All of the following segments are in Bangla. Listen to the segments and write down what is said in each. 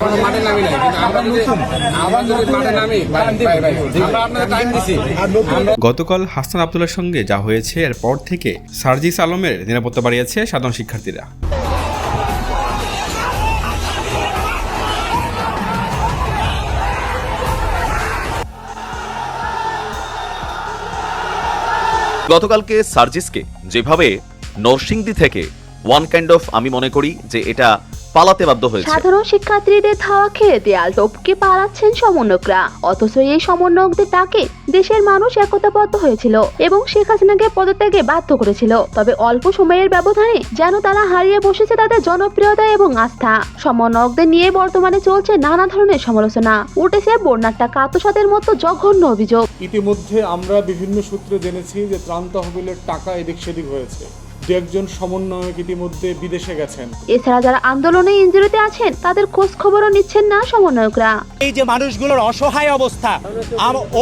মাঠে নামি নাই কিন্তু আমরা যদি আমরা যদি মাঠে নামি ভাই, ভাই, ভাই, আমরা আপনাদের টাইম দিছি। গতকাল হাসান আবদুল্লার সঙ্গে যা হয়েছে এরপর থেকে সার্জিস আলমের নিরাপত্তা বাড়িয়েছে সাধারণ শিক্ষার্থীরা। গতকালকে সার্জিসকে যেভাবে নরসিংদী থেকে ওয়ান কাইন্ড অফ আমি মনে করি যে এটা পালাতে বাধ্য হয়েছে। সাধারণ শিক্ষার্থীদের ধাওয়া খেয়ে দেয়াল টপকে পালাচ্ছেন সমন্বয়করা। অথচ এই সমন্বয়কদের ডাকে দেশের মানুষ একতাবদ্ধ হয়েছিল এবং শেখ হাসিনাকে পদত্যাগে বাধ্য করেছিল। তবে অল্প সময়ের ব্যবধানে যেন তারা হারিয়ে বসেছে তাদের জনপ্রিয়তা এবং আস্থা। সমন্বয়কদের নিয়ে বর্তমানে চলছে নানা ধরনের সমালোচনা। উঠেছে বন্যার টাকা আত্মসাতের মতো জঘন্য অভিযোগ। ইতিমধ্যে আমরা বিভিন্ন সূত্রে জেনেছি যে ত্রাণ তহবিলের টাকা এদিক সেদিক হয়েছে। দু একজন সমন্বয়ক ইতিমধ্যে বিদেশে গেছেন। এছাড়া যারা আন্দোলনে ইঞ্জুরিতে আছেন তাদের খোঁজ খবরও নিচ্ছেন না সমন্বয়করা। এই যে মানুষগুলোর অসহায় অবস্থা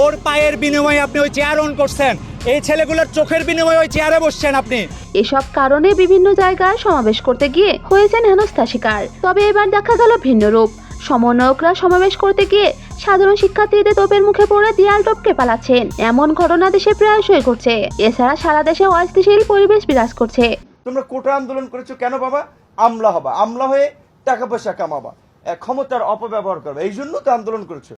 ওর পায়ের বিনিময়ে আপনি ওই চেয়ার অন করছেন এই ছেলেগুলোর চোখের বিনিময়ে ওই চেয়ারে বসছেন আপনি। এসব কারণে বিভিন্ন জায়গায় সমাবেশ করতে গিয়ে হয়েছেন হেনস্থা শিকার। তবে এবার দেখা গেল ভিন্ন রূপ। সমন্বয়করা সমাবেশ করতে গিয়ে সাধারণ শিক্ষার্থীদের তোপের মুখে পড়ে দেয়াল টপকে পালাচ্ছেন। এমন ঘটনা দেশে প্রায়শই ঘটছে। এছাড়া সারা দেশে অস্থিতিশীল পরিবেশ বিরাজ করছে। তোমরা কোটা আন্দোলন করেছ কেন বাবা? আমলা হবা। আমলা হয়ে টাকা পয়সা কামাবা। ক্ষমতার অপব্যবহার করবে। এই জন্য তো আন্দোলন করেছ।